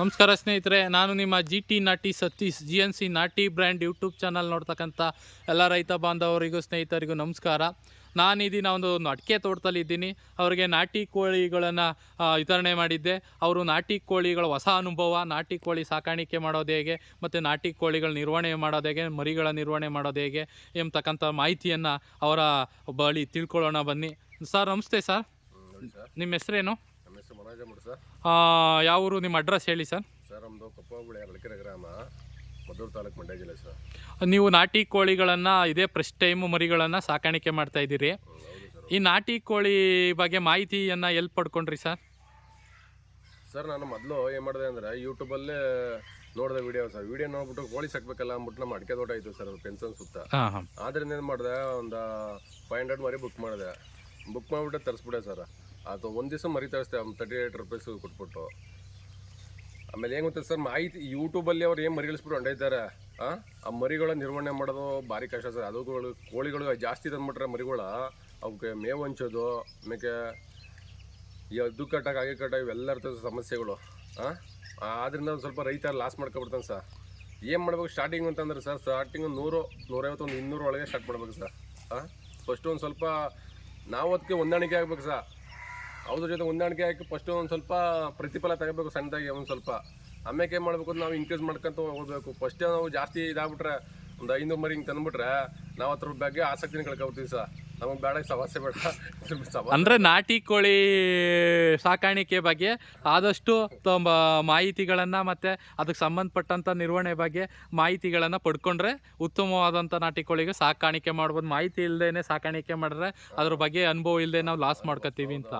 ನಮಸ್ಕಾರ ಸ್ನೇಹಿತರೆ ನಾನು ನಿಮ್ಮ ಜಿ ಟಿ ನಾಟಿ ಸತೀಶ್ ಜಿ ಎನ್ ಸಿ ನಾಟಿ ಬ್ರ್ಯಾಂಡ್ ಯೂಟ್ಯೂಬ್ ಚಾನಲ್ ನೋಡ್ತಕ್ಕಂಥ ಎಲ್ಲ ರೈತ ಬಾಂಧವರಿಗೂ ಸ್ನೇಹಿತರಿಗೂ ನಮಸ್ಕಾರ. ನಾನು ಇದೀನ ಒಂದು ಒಂದು ಅಡಿಕೆ ತೋಟದಲ್ಲಿ ಇದ್ದೀನಿ. ಅವರಿಗೆ ನಾಟಿ ಕೋಳಿಗಳನ್ನು ವಿತರಣೆ ಮಾಡಿದ್ದೆ. ಅವರು ನಾಟಿ ಕೋಳಿಗಳ ಹೊಸ ಅನುಭವ ನಾಟಿ ಕೋಳಿ ಸಾಕಾಣಿಕೆ ಮಾಡೋದು ಹೇಗೆ ಮತ್ತು ನಾಟಿ ಕೋಳಿಗಳ ನಿರ್ವಹಣೆ ಮಾಡೋದು ಹೇಗೆ ಮರಿಗಳ ನಿರ್ವಹಣೆ ಮಾಡೋದು ಹೇಗೆ ಎಂಬತಕ್ಕಂಥ ಮಾಹಿತಿಯನ್ನು ಅವರ ಬಳಿ ತಿಳ್ಕೊಳ್ಳೋಣ ಬನ್ನಿ. ಸರ್ ನಮಸ್ತೆ ಸರ್. ನಿಮ್ಮ ಹೆಸರೇನು? ಮನೋಜ ಸರ್. ಯಾವ ಊರು ನಿಮ್ಮ ಅಡ್ರೆಸ್ ಹೇಳಿ ಸರ್? ಸರ್ ನಮ್ಮದು ಕೊಪ್ಪಗುಳಿ ಅರಳಕೆರೆ ಗ್ರಾಮ ಮದ್ದೂರು ತಾಲೂಕು ಮಂಡ್ಯ ಜಿಲ್ಲೆ ಸರ್. ನೀವು ನಾಟಿ ಕೋಳಿಗಳನ್ನು ಇದೇ ಫಸ್ಟ್ ಟೈಮು ಮರಿಗಳನ್ನು ಸಾಕಾಣಿಕೆ ಮಾಡ್ತಾ ಇದ್ದೀರಿ. ಈ ನಾಟಿ ಕೋಳಿ ಬಗ್ಗೆ ಮಾಹಿತಿಯನ್ನು ಎಲ್ಲಿ ಪಡ್ಕೊಂಡ್ರಿ ಸರ್? ಸರ್ ನಾನು ಮೊದಲು ಏನು ಮಾಡಿದೆ ಅಂದರೆ ಯೂಟ್ಯೂಬಲ್ಲೇ ನೋಡಿದೆ ವಿಡಿಯೋ ಸರ್. ವಿಡಿಯೋ ನೋಡ್ಬಿಟ್ಟು ಕೋಳಿ ಸಾಕ್ಬೇಕಲ್ಲ ಅಂದ್ಬಿಟ್ಟು ನಮ್ಮ ಅಡಿಕೆ ತೋಟ ಇತ್ತು ಸರ್ ಪೆನ್ಸನ್ ಸುತ್ತ. ಆದ್ರಿಂದ ಏನು ಮಾಡಿದೆ ಒಂದು ಫೈವ್ ಹಂಡ್ರೆಡ್ ಮರಿ ಬುಕ್ ಮಾಡಿದೆ. ಬುಕ್ ಮಾಡಿಬಿಟ್ಟು ತರಿಸ್ಬಿಟ್ಟೆ ಸರ್. ಅದು ಒಂದು ದಿವಸ ಮರಿ ತರಿಸ್ದೆ ತರ್ಟಿ ಏಟ್ ರುಪೀಸ್ ಕೊಟ್ಬಿಟ್ಟು. ಆಮೇಲೆ ಏನು ಗೊತ್ತಾ ಸರ್, ಮಾಹಿತಿ ಯೂಟ್ಯೂಬಲ್ಲಿ ಅವ್ರು ಏನು ಮರಿಗಳಿಸ್ಬಿಟ್ಟು ಹೊಂಡೈತಾರೆ ಆ? ಆ ಮರಿಗಳ ನಿರ್ವಹಣೆ ಮಾಡೋದು ಭಾರಿ ಕಷ್ಟ ಸರ್. ಅದುಗಳು ಕೋಳಿಗಳು ಜಾಸ್ತಿ ತಂದ್ಬಿಟ್ರೆ ಮರಿಗಳ ಅವಕ್ಕೆ ಮೇವು ಹಂಚೋದು ಆಮೇಲೆ ಈ ಅದು ಕಟ್ಟಾಗ ಹಾಗೆ ಕಟ್ಟಾಗ ಇವೆಲ್ಲ ಇರ್ತದೆ ಸಮಸ್ಯೆಗಳು. ಹಾಂ ಆದ್ದರಿಂದ ಒಂದು ಸ್ವಲ್ಪ ರೈತ ಲಾಸ್ ಮಾಡ್ಕೊಬಿಡ್ತಾನೆ ಸರ್. ಏನು ಮಾಡ್ಬೇಕು ಸ್ಟಾರ್ಟಿಂಗ್ ಅಂತಂದ್ರೆ ಸರ್ ಸ್ಟಾರ್ಟಿಂಗ್ ನೂರು, ನೂರೈವತ್ತು, ಒಂದು ಇನ್ನೂರು ಒಳಗೆ ಸ್ಟಾರ್ಟ್ ಮಾಡ್ಬೇಕು ಸರ್. ಹಾಂ ಫಸ್ಟು ಒಂದು ಸ್ವಲ್ಪ ನಾವು ಅದಕ್ಕೆ ಹೊಂದಾಣಿಕೆ ಆಗ್ಬೇಕು ಸರ್. ಅವ್ರ ಜೊತೆ ಹೊಂದಾಣಿಕೆ ಹಾಕಿ ಫಸ್ಟು ಒಂದು ಸ್ವಲ್ಪ ಪ್ರತಿಫಲ ತಗೋಬೇಕು ಸಣ್ಣದಾಗಿ, ಒಂದು ಸ್ವಲ್ಪ. ಆಮೇಲೆ ಏನು ಮಾಡಬೇಕು ನಾವು ಇನ್ಕ್ರೀಸ್ ಮಾಡ್ಕೊಂತ ಹೋಗ್ಬೇಕು. ಫಸ್ಟೇ ನಾವು ಜಾಸ್ತಿ ಇದಾಗ್ಬಿಟ್ರೆ, ಒಂದು ಐನೂರು ಮರಿ ಹಿಂಗೆ ತಂದ್ಬಿಟ್ರೆ ನಾವು ಅದ್ರ ಬಗ್ಗೆ ಆಸಕ್ತಿನ ಕಳ್ಕೊಬಿಡ್ತೀವಿ ಸರ್. ನಮಗೆ ಬೇಡ ಸಮಸ್ಯೆ ಬೇಡ. ಸಮಸ್ಯೆ ಅಂದರೆ ನಾಟಿ ಕೋಳಿ ಸಾಕಾಣಿಕೆ ಬಗ್ಗೆ ಆದಷ್ಟು ಮಾಹಿತಿಗಳನ್ನ ಮಾಹಿತಿಗಳನ್ನು ಮತ್ತು ಅದಕ್ಕೆ ಸಂಬಂಧಪಟ್ಟಂತ ನಿರ್ವಹಣೆ ಬಗ್ಗೆ ಮಾಹಿತಿಗಳನ್ನು ಪಡ್ಕೊಂಡ್ರೆ ಉತ್ತಮವಾದಂಥ ನಾಟಿ ಕೋಳಿಗೆ ಸಾಕಾಣಿಕೆ ಮಾಡ್ಬೋದು. ಮಾಹಿತಿ ಇಲ್ಲದೇನೆ ಸಾಕಾಣಿಕೆ ಮಾಡಿದ್ರೆ ಅದ್ರ ಬಗ್ಗೆ ಅನುಭವ ಇಲ್ಲದೆ ನಾವು ಲಾಸ್ ಮಾಡ್ಕೋತೀವಿ ಅಂತ.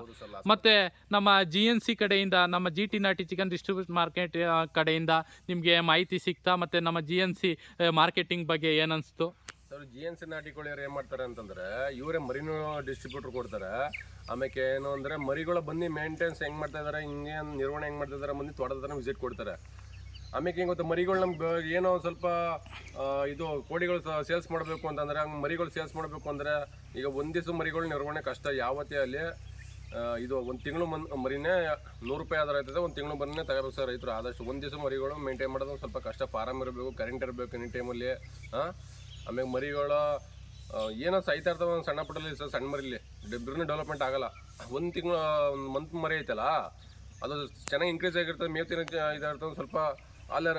ಮತ್ತೆ ಮತ್ತು ನಮ್ಮ ಜಿ ಎನ್ ಸಿ ಕಡೆಯಿಂದ ನಮ್ಮ ಜಿ ಟಿ ನಾಟಿ ಚಿಕನ್ ಡಿಸ್ಟ್ರಿಬ್ಯೂಟ್ ಮಾರ್ಕೆಟ್ ಕಡೆಯಿಂದ ನಿಮಗೆ ಮಾಹಿತಿ ಸಿಗ್ತಾ ಮತ್ತೆ ನಮ್ಮ ಜಿ ಎನ್ ಸಿ ಮಾರ್ಕೆಟಿಂಗ್ ಬಗ್ಗೆ ಏನನ್ನಿಸ್ತು ಸರ್ ಜಿ ಎನ್ ಸಿ ನಾಟಿ ಕೋಳಿಯವ್ರು ಏನು ಮಾಡ್ತಾರೆ ಅಂತಂದ್ರೆ, ಇವರೇ ಮರಿನೂ ಡಿಸ್ಟ್ರಿಬ್ಯೂಟರ್ ಕೊಡ್ತಾರೆ. ಆಮೇಲೆ ಏನು ಅಂದರೆ, ಮರಿಗಳು ಬಂದು ಮೇಂಟೆನ್ಸ್ ಹೆಂಗೆ ಮಾಡ್ತಾ ಇದ್ದಾರೆ ಹಿಂಗೆ ನಿರ್ವಹಣೆ ಹೆಂಗೆ ಮಾಡ್ತಾ ಇದ್ದಾರೆ ಬಂದು ತೋಟದ ಥರ ವಿಸಿಟ್ ಕೊಡ್ತಾರೆ. ಆಮೇಲೆ ಹೆಂಗೆ ಗೊತ್ತಾ, ಮರಿಗಳು ನಮ್ಗೆ ಏನೋ ಸ್ವಲ್ಪ ಇದು ಕೋಳಿಗಳು ಸೇಲ್ಸ್ ಮಾಡಬೇಕು ಅಂತಂದ್ರೆ, ಹಂಗೆ ಮರಿಗಳು ಸೇಲ್ಸ್ ಮಾಡಬೇಕು ಅಂದರೆ, ಈಗ ಒಂದು ದಿವಸ ಮರಿಗಳು ನಿರ್ವಹಣೆ ಕಷ್ಟ. ಯಾವತ್ತೇ ಅಲ್ಲಿ ಇದು ಒಂದು ತಿಂಗಳು ಮನ್, ಮರಿನೇ ನೂರು ರೂಪಾಯಿ ಆದರೆ ಆಯ್ತದೆ, ಒಂದು ತಿಂಗಳು ಮರಿನೇ ತಗೋಬೇಕು ಸರ್ ರೈತರು. ಆದಷ್ಟು ಒಂದು ದಿವಸ ಮರಿಗಳು ಮೇಂಟೈನ್ ಮಾಡೋದು ಸ್ವಲ್ಪ ಕಷ್ಟ. ಫಾರಮ್ ಇರಬೇಕು ಕರೆಂಟ್ ಇರಬೇಕು ಎನಿ ಟೈಮಲ್ಲಿ ಹಾಂ ಆಮೇಲೆ ಮರಿಗಳು ಏನೋ ಸಾಯ್ತಾ ಇರ್ತಾವ ಒಂದು ಸಣ್ಣ ಪುಟ್ಟಲ್ಲಿ ಸರ್ ಸಣ್ಣ ಮರಿಲಿ. ಬಿರ್ನ ಡೆವಲಪ್ಮೆಂಟ್ ಆಗಲ್ಲ. ಒಂದು ತಿಂಗಳು ಒಂದು ಮಂತ್ ಮರಿ ಐತಲ್ಲ ಅದು ಚೆನ್ನಾಗಿ ಇನ್ಕ್ರೀಸ್ ಆಗಿರ್ತದೆ ಮೇವು ತಿನ್ನ ಇದಾಗಿರ್ತದೆ ಸ್ವಲ್ಪ ಅಲ್ಲರ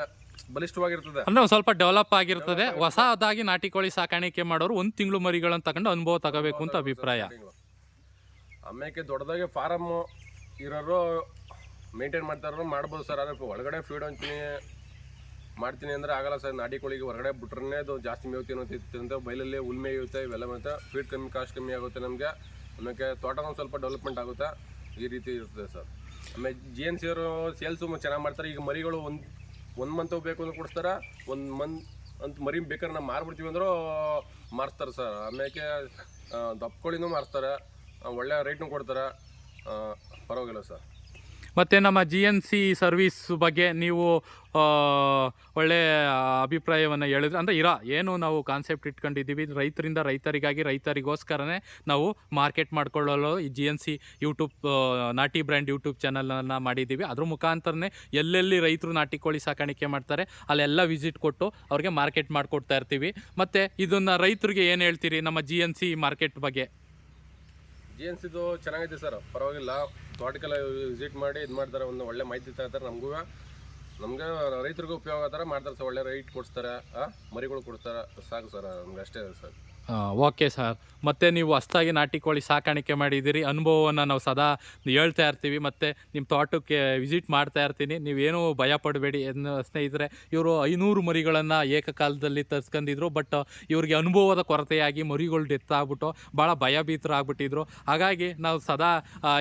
ಬಲಿಷ್ಠವಾಗಿರ್ತದೆ. ಅಂದ್ರೆ ಸ್ವಲ್ಪ ಡೆವಲಪ್ ಆಗಿರ್ತದೆ ಹೊಸದಾಗಿ ನಾಟಿ ಕೋಳಿ ಸಾಕಾಣಿಕೆ ಮಾಡೋರು ಒಂದು ತಿಂಗಳು ಮರಿಗಳನ್ನು ತಗೊಂಡು ಅನುಭವ ತಗೋಬೇಕು ಅಂತ ಅಭಿಪ್ರಾಯ. ಆಮೇಲೆ ದೊಡ್ಡದಾಗಿ ಫಾರಮ್ ಇರೋರು ಮೇಂಟೈನ್ ಮಾಡ್ತಾರೋ ಮಾಡ್ಬೋದು ಸರ್ ಆದರೆ ಒಳಗಡೆ ಫೀಡ್ ಅಂತೀನಿ ಮಾಡ್ತೀನಿ ಅಂದರೆ ಆಗಲ್ಲ ಸರ್. ನಾಡಿ ಕೋಳಿಗೆ ಹೊರಗಡೆ ಬಿಟ್ರೆ ಅದು ಜಾಸ್ತಿ ಮೇವು ಅಂತ ಬೈಲಲ್ಲಿ ಉಲ್ಮೆ ಇರುತ್ತೆ, ಇವೆಲ್ಲ ಮಾಡ್ತಾ ಫೀಡ್ ಕಮ್ಮಿ ಕಾಸ್ಟ್ ಕಮ್ಮಿ ಆಗುತ್ತೆ ನಮಗೆ. ಆಮೇಲೆ ತೋಟ ಒಂದು ಸ್ವಲ್ಪ ಡೆವಲಪ್ಮೆಂಟ್ ಆಗುತ್ತೆ. ಈ ರೀತಿ ಇರ್ತದೆ ಸರ್. ಆಮೇಲೆ ಜಿ ಎನ್ ಸಿ ಅವರು ಸೇಲ್ಸು ಚೆನ್ನಾಗಿ ಮಾಡ್ತಾರೆ. ಈಗ ಮರಿಗಳು ಒಂದು ಒಂದು ಮಂತ್ ಬೇಕು ಅಂದ್ರೆ ಕೊಡಿಸ್ತಾರೆ. ಒಂದು ಮಂತ್ ಅಂತ ಮರಿ ಬೇಕಾದ್ರೆ ನಾವು ಮಾರ್ಬಿಡ್ತೀವಿ ಅಂದರೂ ಮಾರಿಸ್ತಾರೆ ಸರ್. ಆಮೇಲೆ ದಪ್ಪ ಕೋಳಿನೂ ಮಾರಿಸ್ತಾರೆ. ಒಳ್ಳೆಯ ಒಳ್ಳೆ ರೇಟ್ನು ಕೊಡ್ತಾರೆ. ಪರವಾಗಿಲ್ಲ ಸರ್. ಮತ್ತು ನಮ್ಮ ಜಿ ಎನ್ ಸಿ ಸರ್ವಿಸ್ ಬಗ್ಗೆ ನೀವು ಒಳ್ಳೆಯ ಒಳ್ಳೆ ಅಭಿಪ್ರಾಯವನ್ನು ಹೇಳಿದ್ರೆ, ಅಂದರೆ ಇರೋ, ಏನು ನಾವು ಕಾನ್ಸೆಪ್ಟ್ ಇಟ್ಕೊಂಡಿದ್ದೀವಿ, ರೈತರಿಂದ ರೈತರಿಗಾಗಿ, ರೈತರಿಗೋಸ್ಕರನೇ ನಾವು ಮಾರ್ಕೆಟ್ ಮಾಡ್ಕೊಳ್ಳಲು ಈ ಜಿ ಎನ್ ಸಿ ಯೂಟ್ಯೂಬ್ ನಾಟಿ ಬ್ರ್ಯಾಂಡ್ ಯೂಟ್ಯೂಬ್ ಚಾನಲನ್ನು ಮಾಡಿದ್ದೀವಿ. ಅದ್ರ ಮುಖಾಂತರನೇ ಎಲ್ಲೆಲ್ಲಿ ರೈತರು ನಾಟಿ ಕೋಳಿ ಸಾಕಾಣಿಕೆ ಮಾಡ್ತಾರೆ, ಅಲ್ಲೆಲ್ಲ ವಿಸಿಟ್ ಕೊಟ್ಟು ಅವ್ರಿಗೆ ಮಾರ್ಕೆಟ್ ಮಾಡಿಕೊಡ್ತಾ ಇರ್ತೀವಿ. ಮತ್ತು ಇದನ್ನು ರೈತರಿಗೆ ಏನು ಹೇಳ್ತೀರಿ ನಮ್ಮ ಜಿ ಎನ್ ಸಿ ಮಾರ್ಕೆಟ್ ಬಗ್ಗೆ? ಜಿ ಎನ್ ಸಿದು ಚೆನ್ನಾಗಿದೆ ಸರ್. ಪರವಾಗಿಲ್ಲ. ತೋಟಕ್ಕೆಲ್ಲ ವಿಸಿಟ್ ಮಾಡಿ ಇದು ಮಾಡ್ತಾರೆ. ಒಂದು ಒಳ್ಳೆ ಮಾಹಿತಿ ತರ್ತಾರೆ ನಮಗೂ. ನಮಗೆ ರೈತರಿಗೂ ಉಪಯೋಗ ಆ ಥರ ಮಾಡ್ತಾರೆ ಸರ್. ಒಳ್ಳೆ ರೈಟ್ ಕೊಡಿಸ್ತಾರೆ. ಮರಿಗಳು ಕೊಡ್ತಾರೆ. ಸಾಕು ಸರ್. ನಮ್ಗೆ ಅಷ್ಟೇ ಸರ್. Okay sir. ಮತ್ತು ನೀವು ಹೊಸ್ದಾಗಿ ನಾಟಿ ಕೋಳಿ ಸಾಕಾಣಿಕೆ ಮಾಡಿದ್ದೀರಿ. ಅನುಭವವನ್ನು ನಾವು ಸದಾ ಹೇಳ್ತಾ ಇರ್ತೀವಿ. ಮತ್ತು ನಿಮ್ಮ ತೋಟಕ್ಕೆ ವಿಸಿಟ್ ಮಾಡ್ತಾ ಇರ್ತೀನಿ. ನೀವೇನೂ ಭಯ ಪಡಬೇಡಿ ಎನ್ನು ಸ್ನೇಹಿತರೆ. ಇವರು ಐನೂರು ಮರಿಗಳನ್ನು ಏಕಕಾಲದಲ್ಲಿ ತರ್ಸ್ಕೊಂಡಿದ್ರು ಬಟ್ ಇವರಿಗೆ ಅನುಭವದ ಕೊರತೆಯಾಗಿ ಮರಿಗಳು ಡೆತ್ ಆಗ್ಬಿಟ್ಟು ಭಾಳ ಭಯಭೀತರಾಗ್ಬಿಟ್ಟಿದ್ರು ಹಾಗಾಗಿ ನಾವು ಸದಾ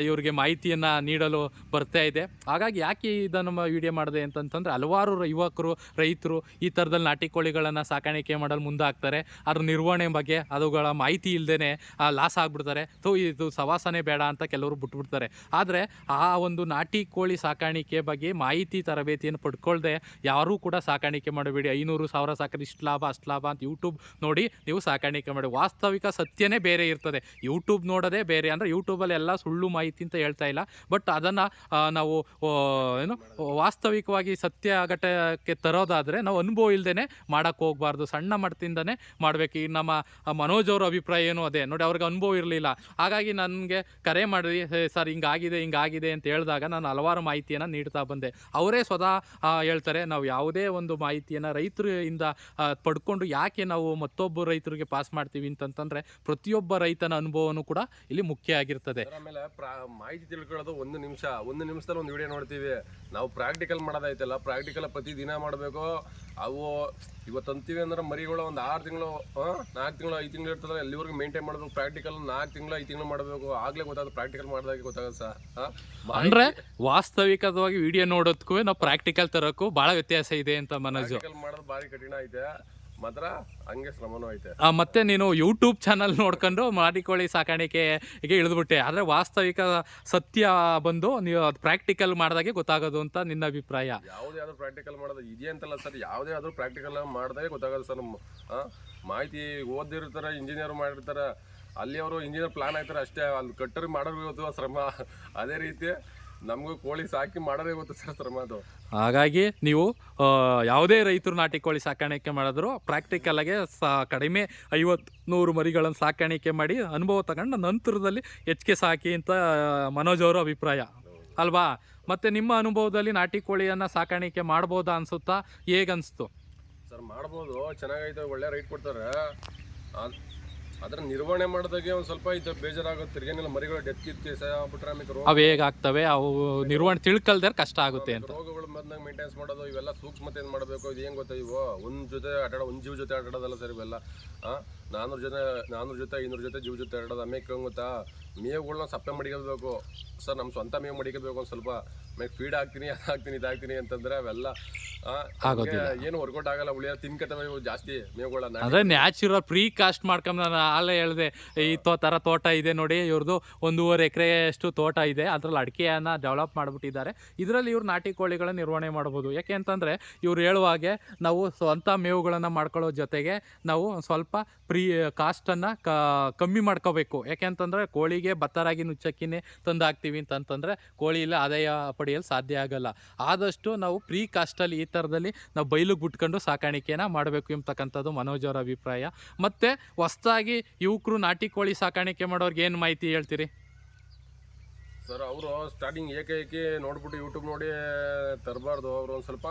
ಇವರಿಗೆ ಮಾಹಿತಿಯನ್ನು ನೀಡಲು ಬರ್ತಾ ಇದೆ. ಹಾಗಾಗಿ ಯಾಕೆ ಇದನ್ನು ವಿಡಿಯೋ ಮಾಡಿದೆ ಅಂತಂತಂದರೆ ಹಲವಾರು ಯುವಕರು, ರೈತರು ಈ ಥರದಲ್ಲಿ ನಾಟಿ ಕೋಳಿಗಳನ್ನು ಸಾಕಾಣಿಕೆ ಮಾಡಲು ಮುಂದಾಗ್ತಾರೆ. ಅದ್ರ ನಿರ್ವಹಣೆ ಬಗ್ಗೆ ಅವುಗಳ ಮಾಹಿತಿ ಇಲ್ಲದೇ ಲಾಸ್ ಆಗಿಬಿಡ್ತಾರೆ. ಸೊ ಇದು ಸವಾಸನೆ ಬೇಡ ಅಂತ ಕೆಲವರು ಬಿಟ್ಬಿಡ್ತಾರೆ. ಆದರೆ, ಆ ಒಂದು ನಾಟಿ ಕೋಳಿ ಸಾಕಾಣಿಕೆ ಬಗ್ಗೆ ಮಾಹಿತಿ ತರಬೇತಿಯನ್ನು ಪಡ್ಕೊಳ್ಳದೆ ಯಾರೂ ಕೂಡ ಸಾಕಾಣಿಕೆ ಮಾಡಬೇಡಿ. ಐನೂರು ಸಾವಿರ ಸಾಕಿದ್ರೆ ಇಷ್ಟು ಲಾಭ, ಅಷ್ಟು ಲಾಭ ಅಂತ ಯೂಟ್ಯೂಬ್ ನೋಡಿ ನೀವು ಸಾಕಾಣಿಕೆ ಮಾಡಿ. ವಾಸ್ತವಿಕ ಸತ್ಯನೇ ಬೇರೆ ಇರ್ತದೆ. ಯೂಟ್ಯೂಬ್ ನೋಡೋದೇ ಬೇರೆ. ಅಂದರೆ ಯೂಟ್ಯೂಬಲ್ಲಿ ಎಲ್ಲ ಸುಳ್ಳು ಮಾಹಿತಿ ಅಂತ ಹೇಳ್ತಾ ಇಲ್ಲ. ಬಟ್ ಅದನ್ನು ನಾವು ಏನು, ವಾಸ್ತವಿಕವಾಗಿ ಸತ್ಯ ಘಟಕ್ಕೆ ತರೋದಾದರೆ ನಾವು ಅನುಭವ ಇಲ್ಲದೇ ಮಾಡೋಕ್ಕೆ ಹೋಗಬಾರ್ದು. ಸಣ್ಣ ಮಟ್ಟದಿಂದನೇ ಮಾಡಬೇಕು. ಈ ನಮ್ಮ ಮನೋಜ್ ಅವರ ಅಭಿಪ್ರಾಯ ಏನು? ಅದೇ. ನೋಡಿ, ಅವ್ರಿಗೆ ಅನುಭವ ಇರಲಿಲ್ಲ. ಹಾಗಾಗಿ ನನಗೆ ಕರೆ ಮಾಡಿ ಸರ್, ಹಿಂಗಾಗಿದೆ ಹಿಂಗಾಗಿದೆ ಅಂತ ಹೇಳಿದಾಗ ನಾನು ಹಲವಾರು ಮಾಹಿತಿಯನ್ನು ನೀಡ್ತಾ ಬಂದೆ. ಅವರೇ ಸ್ವತಃ ಹೇಳ್ತಾರೆ, ನಾವು ಯಾವುದೇ ಒಂದು ಮಾಹಿತಿಯನ್ನು ರೈತರಿಂದ ಪಡ್ಕೊಂಡು ಯಾಕೆ ನಾವು ಮತ್ತೊಬ್ಬ ರೈತರಿಗೆ ಪಾಸ್ ಮಾಡ್ತೀವಿ? ಅಂತಂತಂದರೆ, ಪ್ರತಿಯೊಬ್ಬ ರೈತನ ಅನುಭವನೂ ಕೂಡ ಇಲ್ಲಿ ಮುಖ್ಯ ಆಗಿರ್ತದೆ. ಆಮೇಲೆ ಮಾಹಿತಿ ತಿಳ್ಕೊಳ್ಳೋದು ಒಂದು ನಿಮಿಷ. ಒಂದು ನಿಮಿಷದಲ್ಲಿ ಒಂದು ವಿಡಿಯೋ ನೋಡ್ತೀವಿ. ನಾವು ಪ್ರಾಕ್ಟಿಕಲ್ ಮಾಡೋದೈತಲ್ಲ ಪ್ರಾಕ್ಟಿಕಲ್ ಪ್ರತಿ ದಿನ ಮಾಡಬೇಕು. ಅವು ಇವತ್ತು ಅಂತೀವಿ ಅಂದ್ರೆ ಮರಿಗಳು ಒಂದು ಆರು ತಿಂಗಳು ನಾಲ್ಕು ತಿಂಗಳು ಐದು ತಿಂಗಳು ಇರ್ತದೆ. ಎಲ್ಲಿವರೆಗೂ ಮೇಂಟೈನ್ ಮಾಡಬೇಕು? ಪ್ರಾಕ್ಟಿಕಲ್ ನಾಲ್ಕು ತಿಂಗಳು ಐದು ತಿಂಗಳು ಮಾಡಬೇಕು. ಆಗಲೇ ಗೊತ್ತಾಗುತ್ತೆ ಪ್ರಾಕ್ಟಿಕಲ್ ಮಾಡಿದಾಗ ಗೊತ್ತಾಗಲ್ಲ ಸರ್. ಅಂದರೆ ವಾಸ್ತವಿಕವಾಗಿ ವಿಡಿಯೋ ನೋಡೋದಕ್ಕೂ ನಾವು ಪ್ರಾಕ್ಟಿಕಲ್ ತರೋಕ್ಕೂ ಭಾಳ ವ್ಯತ್ಯಾಸ ಇದೆ ಅಂತ ಮನಸ್ಸು. ಪ್ರಾಕ್ಟಿಕಲ್ ಮಾಡೋದು ಭಾರಿ ಕಠಿಣ ಐತೆ ಮಾತ್ರ ಹಂಗೆ ಶ್ರಮನೂ ಐತೆ. ಆ, ಮತ್ತೆ ನೀನು ಯೂಟ್ಯೂಬ್ ಚಾನಲ್ ನೋಡ್ಕೊಂಡು ಮಾಡಿಕೊಳ್ಳಿ ಸಾಕಾಣಿಕೆಗೆ ಇಳಿದ್ಬಿಟ್ಟೆ. ಆದರೆ ವಾಸ್ತವಿಕ ಸತ್ಯ ಬಂದು ನೀವು ಅದು ಪ್ರಾಕ್ಟಿಕಲ್ ಮಾಡಿದಾಗೆ ಗೊತ್ತಾಗೋದು ಅಂತ ನಿನ್ನ ಅಭಿಪ್ರಾಯ. ಯಾವುದೇ ಆದ್ರೂ ಪ್ರಾಕ್ಟಿಕಲ್ ಮಾಡೋದು? ಇದೇ ಅಂತಲ್ಲ ಸರ್. ಯಾವುದೇ ಆದ್ರೂ ಪ್ರಾಕ್ಟಿಕಲ್ ಮಾಡಿದಾಗ ಗೊತ್ತಾಗೋದು ಸರ್ ನಮ್ಮ ಆ, ಮಾಹಿತಿ ಓದಿರ್ತಾರೆ ಇಂಜಿನಿಯರ್ ಮಾಡಿರ್ತಾರೆ. ಅಲ್ಲಿ ಅವರು ಇಂಜಿನಿಯರ್ ಪ್ಲಾನ್ ಆಯ್ತಾರೆ ಅಷ್ಟೇ. ಅಲ್ಲಿ ಕಟ್ಟರ್ ಮಾಡೋದು ಶ್ರಮ. ಅದೇ ರೀತಿ ನಮಗೂ ಕೋಳಿ ಸಾಕಿ ಮಾಡೋದೇ ಗೊತ್ತು ಸರ್ ಶ್ರಮ ಅದು ಹಾಗಾಗಿ ನೀವು ಆ, ಯಾವುದೇ ರೈತರು ನಾಟಿ ಕೋಳಿ ಸಾಕಾಣಿಕೆ ಮಾಡಿದ್ರು ಪ್ರಾಕ್ಟಿಕಲಾಗೆ ಸಾ ಕಡಿಮೆ ಐವತ್ತು ನೂರು ಮರಿಗಳನ್ನು ಸಾಕಾಣಿಕೆ ಮಾಡಿ ಅನುಭವ ತಗೊಂಡು ನಂತರದಲ್ಲಿ ಹೆಚ್ಚಿಗೆ ಸಾಕಿ ಅಂತ ಮನೋಜ್ ಅವರ ಅಭಿಪ್ರಾಯ. ಅಲ್ವಾ? ಮತ್ತೆ ನಿಮ್ಮ ಅನುಭವದಲ್ಲಿ ನಾಟಿ ಕೋಳಿಯನ್ನು ಸಾಕಾಣಿಕೆ ಮಾಡ್ಬೋದಾ ಅನಿಸುತ್ತಾ? ಹೇಗನ್ನಿಸ್ತು ಸರ್ ಮಾಡ್ಬೋದು. ಚೆನ್ನಾಗೈತೆ ಒಳ್ಳೆ ರೈಟ್ ಕೊಡ್ತಾರೆ. ಅದ್- ಅದ್ರ ನಿರ್ವಹಣೆ ಮಾಡಿದಾಗೆ ಒಂದು ಸ್ವಲ್ಪ ಇದು ಬೇಜಾರಾಗುತ್ತೆ. ತಿರ್ಗೇನಿಲ್ಲ ಮರಿಗಳು ಡೆತ್ ಬಿಟ್ರೆ ಆಮೇಲೆ ರೋಗ ಅವು ಹೇಗಾಗ್ತವೆ ಅವು ನಿರ್ವಹಣೆ ತಿಳ್ಕಲ್ದ್ರೆ ಕಷ್ಟ ಆಗುತ್ತೆ ಅಂತ. ರೋಗಗಳು ಬಂದಾಗ ಮೇಂಟೆನ್ಸ್ ಮಾಡೋದು ಇವೆಲ್ಲ ಸೂಕ್ಷ್ಮತೆ ಏನು ಮಾಡಬೇಕು. ಇದು ಏನು ಗೊತ್ತಾ ಇವು? ಒಂದು ಜೊತೆ ಆಟಾಡೋ ಒಂದು ಜೀವ ಜೊತೆ ಆಟಾಡೋದಲ್ಲ ಸರ್ ಇವೆಲ್ಲ ನಾನ್ನೂರು ಜೊತೆ ನಾನ್ನೂರು ಜೊತೆ ಐನೂರು ಜೊತೆ ಜೀವ ಜೊತೆ ಆಡೋದು ಆಮೇಲೆ ಗೊತ್ತಾ? ಮೇವುಗಳನ್ನ ಸಪ್ಪೆ ಮಡಿಕೋಬೇಕು ಸರ್ ನಮ್ಮ ಸ್ವಂತ ಮೇವು ಮಡಿಕೋಬೇಕು ಒಂದು ಸ್ವಲ್ಪ. ಆಮೇಲೆ ಫೀಡ್ ಹಾಕ್ತೀನಿ ಅದು ಹಾಕ್ತೀನಿ ಇದು ಹಾಕ್ತೀನಿ ಅಂತಂದ್ರೆ ಅವೆಲ್ಲ ಏನು ವರ್ಕೌಟ್ ಆಗಲ್ಲ ಉಳಿಯ ತಿನ್ಕತವೆ ಇವು ಜಾಸ್ತಿ ಮೇವುಗಳನ್ನ ಅದೇ ನ್ಯಾಚುರಲ್ ಪ್ರೀ ಕಾಸ್ಟ್ ಮಾಡ್ಕೊಂಡು ನಾನು ಆಲೇ ಹೇಳಿದೆ ಈ ತೋ ಥರ ತೋಟ ಇದೆ ನೋಡಿ ಇವ್ರದ್ದು ಒಂದೂವರೆ ಎಕರೆಯಷ್ಟು ತೋಟ ಇದೆ ಅದರಲ್ಲಿ ಅಡಿಕೆಯನ್ನ ಡೆವಲಪ್ ಮಾಡಿಬಿಟ್ಟಿದ್ದಾರೆ. ಇದರಲ್ಲಿ ಇವ್ರು ನಾಟಿ ಕೋಳಿಗಳ ನಿರ್ವಹಣೆ ಮಾಡ್ಬೋದು. ಯಾಕೆ ಅಂತಂದರೆ ಇವ್ರು ಹೇಳುವ ಹಾಗೆ ನಾವು ಸ್ವಂತ ಮೇವುಗಳನ್ನು ಮಾಡ್ಕೊಳ್ಳೋ ಜೊತೆಗೆ ನಾವು ಸ್ವಲ್ಪ ಪ್ರೀ ಕಾಸ್ಟನ್ನು ಕ, ಕಮ್ಮಿ ಮಾಡ್ಕೋಬೇಕು. ಯಾಕೆ ಅಂತಂದರೆ ಕೋಳಿಗೆ ಬತ್ತರಾಗಿ ನುಚ್ಚಕ್ಕಿನೇ ತಂದು ಹಾಕ್ತೀವಿ ಅಂತಂತಂದರೆ ಕೋಳಿ ಇಲ್ಲ, ಆದಾಯ ಪಡೆಯಲು ಸಾಧ್ಯ ಆಗಲ್ಲ. ಆದಷ್ಟು ನಾವು ಪ್ರೀ ಕಾಸ್ಟಲ್ಲಿ ಈ ಥರದಲ್ಲಿ ನಾವು ಬೈಲಿಗೆ ಬಿಟ್ಕೊಂಡು ಸಾಕಾಣಿಕೆನ ಮಾಡಬೇಕು ಎಂಬತಕ್ಕಂಥದ್ದು ಮನೋಜ್ ಅವರ ಅಭಿಪ್ರಾಯ. ಮತ್ತು ಹೊಸ್ದಾಗಿ ಯುವಕರು ನಾಟಿ ಕೋಳಿ ಸಾಕಾಣಿಕೆ ಮಾಡೋರ್ಗೆ ಏನು ಮಾಹಿತಿ ಹೇಳ್ತೀರಿ? ಸರ್, ಅವರು ಸ್ಟಾರ್ಟಿಂಗ್ ಏಕೆ ಏಕೆ ನೋಡ್ಬಿಟ್ಟು ಯೂಟ್ಯೂಬ್ ನೋಡಿ ತರಬಾರ್ದು. ಅವರು ಒಂದು ಸ್ವಲ್ಪ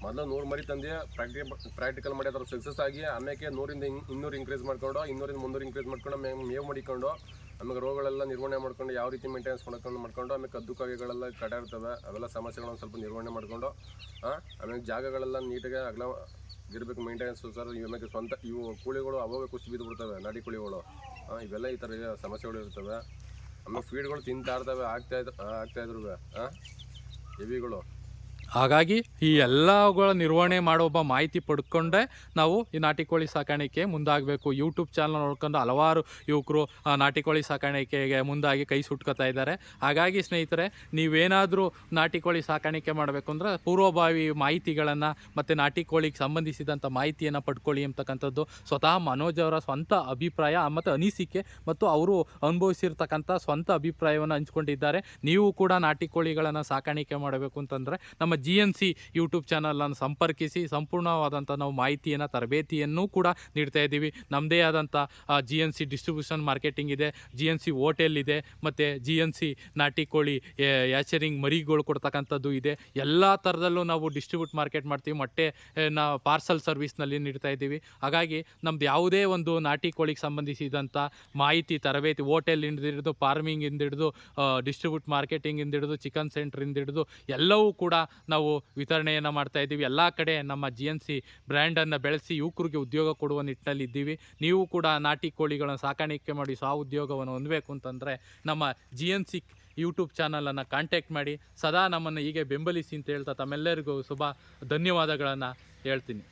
ಮೊದಲು ನೂರು ಮರಿ ತಂದೆ ಪ್ರಾಕ್ಟಿ ಪ್ರಾಕ್ಟಿಕಲ್ ಮಾಡಿ ಅದ್ರ ಸಕ್ಸಸ್ ಆಗಿ ಆಮೇಲೆ ನೂರಿಂದ ಇನ್- ಇನ್ನೂರು ಇನ್ಕ್ರೀಸ್ ಮಾಡ್ಕೊಂಡು, ಇನ್ನೂರಿಂದ ಮುನ್ನೂರು ಇನ್ಕ್ರೀಸ್ ಮಾಡ್ಕೊಂಡು ಆಮೇಲೆ ಮೇವು ಮಾಡಿಕೊಂಡು ಆಮೇಲೆ ರೋಗಗಳೆಲ್ಲ ನಿರ್ವಹಣೆ ಮಾಡ್ಕೊಂಡು ಯಾವ ರೀತಿ ಮೇಂಟೆನೆನ್ಸ್ ಮಾಡ್ಕೊಂಡು ಮಾಡ್ಕೊಂಡು ಆಮೇಲೆ ಕದ್ದು ಕಾಗೆಗಳೆಲ್ಲ ಕಡ ಇರ್ತವೆ ಅವೆಲ್ಲ ಸಮಸ್ಯೆಗಳನ್ನ ಸ್ವಲ್ಪ ನಿರ್ವಹಣೆ ಮಾಡಿಕೊಂಡು ಆಮೇಲೆ ಜಾಗಗಳೆಲ್ಲ ನೀಟಾಗಿ ಅಗಲ ಇರಬೇಕು ಮೇಂಟೆನೆನ್ಸು ಸರ್ ಆಮೇಲೆ ಸ್ವಂತ, ಇವು ಕೋಳಿಗಳು ಅವಾಗ ಕುಸ್ತು ಬಿದ್ದು ಬಿಡ್ತವೆ ನಾಟಿ ಕೋಳಿಗಳು ಇವೆಲ್ಲ ಈ ಥರ ಸಮಸ್ಯೆಗಳು ಇರ್ತವೆ. ಆಮೇಲೆ ಫೀಡ್ಗಳು ತಿಂತಾ ಇರ್ತವೆ, ಆಗ್ತಾ ಇದ್ರು ಆಗ್ತಾ ಇದ್ರು ಹಾಂ ಎವಿಗಳು ಹಾಗಾಗಿ ಈ ಎಲ್ಲಗಳ ನಿರ್ವಹಣೆ ಮಾಡೋ ಒಬ್ಬ ಮಾಹಿತಿ ಪಡ್ಕೊಂಡೆ ನಾವು ಈ ನಾಟಿ ಕೋಳಿ ಸಾಕಾಣಿಕೆ ಮುಂದಾಗಬೇಕು. ಯೂಟ್ಯೂಬ್ ಚಾನಲ್ ನೋಡ್ಕೊಂಡು ಹಲವಾರು ಯುವಕರು ನಾಟಿ ಕೋಳಿ ಸಾಕಾಣಿಕೆಗೆ ಮುಂದಾಗಿ ಕೈ ಸುಟ್ಕೋತಾ ಇದ್ದಾರೆ. ಹಾಗಾಗಿ ಸ್ನೇಹಿತರೆ, ನೀವೇನಾದರೂ ನಾಟಿ ಕೋಳಿ ಸಾಕಾಣಿಕೆ ಮಾಡಬೇಕು ಅಂದರೆ ಪೂರ್ವಭಾವಿ ಮಾಹಿತಿಗಳನ್ನು ಮತ್ತು ನಾಟಿ ಕೋಳಿಗೆ ಸಂಬಂಧಿಸಿದಂಥ ಮಾಹಿತಿಯನ್ನು ಪಡ್ಕೊಳ್ಳಿ ಅಂತಕ್ಕಂಥದ್ದು ಸ್ವತಃ ಮನೋಜ್ ಅವರ ಸ್ವಂತ ಅಭಿಪ್ರಾಯ ಮತ್ತು ಅನಿಸಿಕೆ ಮತ್ತು ಅವರು ಅನುಭವಿಸಿರ್ತಕ್ಕಂಥ ಸ್ವಂತ ಅಭಿಪ್ರಾಯವನ್ನು ಹಂಚ್ಕೊಂಡಿದ್ದಾರೆ. ನೀವು ಕೂಡ ನಾಟಿ ಕೋಳಿಗಳನ್ನು ಸಾಕಾಣಿಕೆ ಮಾಡಬೇಕು ಅಂತಂದರೆ ನಮ್ಮ ಜಿ ಎನ್ ಸಿ ಯೂಟ್ಯೂಬ್ ಚಾನಲನ್ನು ಸಂಪರ್ಕಿಸಿ ಸಂಪೂರ್ಣವಾದಂಥ ನಾವು ಮಾಹಿತಿಯನ್ನು, ತರಬೇತಿಯನ್ನು ಕೂಡ ನೀಡ್ತಾ ಇದ್ದೀವಿ. ನಮ್ಮದೇ ಆದಂಥ G N C distribution marketing ಇದೆ ಜಿ ಎನ್ ಸಿ ಹೋಟೆಲ್ ಇದೆ, ಮತ್ತು ಜಿ ಎನ್ ಸಿ ನಾಟಿ ಕೋಳಿ ಯಾಚರಿಂಗ್ ಮರಿಗಳು ಕೊಡ್ತಕ್ಕಂಥದ್ದು ಇದೆ. ಎಲ್ಲ ಥರದಲ್ಲೂ ನಾವು ಡಿಸ್ಟ್ರಿಬ್ಯೂಟ್ ಮಾರ್ಕೆಟ್ ಮಾಡ್ತೀವಿ, ಮೊಟ್ಟೆ ನಾ ಪಾರ್ಸಲ್ ಸರ್ವಿಸ್ನಲ್ಲಿ ನೀಡ್ತಾ ಇದ್ದೀವಿ. ಹಾಗಾಗಿ ನಮ್ದು ಯಾವುದೇ ಒಂದು ನಾಟಿ ಕೋಳಿಗೆ ಸಂಬಂಧಿಸಿದಂಥ ಮಾಹಿತಿ, ತರಬೇತಿ ಹೋಟೆಲ್ ಹಿಡಿದು, ಫಾರ್ಮಿಂಗಿಂದ ಹಿಡಿದು ಡಿಸ್ಟ್ರಿಬ್ಯೂಟ್ ಮಾರ್ಕೆಟಿಂಗಿಂದ ಹಿಡಿದು, ಚಿಕನ್ ಸೆಂಟ್ರಿಂದ ಹಿಡಿದು, ಎಲ್ಲವೂ ಕೂಡ ನಾವು ವಿತರಣೆಯನ್ನು ಮಾಡ್ತಾ ಇದ್ದೀವಿ. ಎಲ್ಲ ಕಡೆ ನಮ್ಮ ಜಿ ಎನ್ ಸಿ ಬ್ರ್ಯಾಂಡನ್ನು ಬೆಳೆಸಿ ಯುವಕರಿಗೆ ಉದ್ಯೋಗ ಕೊಡುವ ನಿಟ್ಟಿನಲ್ಲಿ ಇದ್ದೀವಿ. ನೀವು ಕೂಡ ನಾಟಿ ಕೋಳಿಗಳನ್ನು ಸಾಕಾಣಿಕೆ ಮಾಡಿ ಸ್ವ ಉದ್ಯೋಗವನ್ನು ಹೊಂದಬೇಕು ಅಂತಂದರೆ ನಮ್ಮ ಜಿ ಎನ್ ಸಿ ಯೂಟ್ಯೂಬ್ ಚಾನಲನ್ನು ಕಾಂಟ್ಯಾಕ್ಟ್ ಮಾಡಿ. ಸದಾ ನಮ್ಮನ್ನು ಹೀಗೆ ಬೆಂಬಲಿಸಿ ಅಂತ ಹೇಳ್ತಾ ತಮ್ಮೆಲ್ಲರಿಗೂ ಶುಭ, ಧನ್ಯವಾದಗಳನ್ನು ಹೇಳ್ತೀನಿ.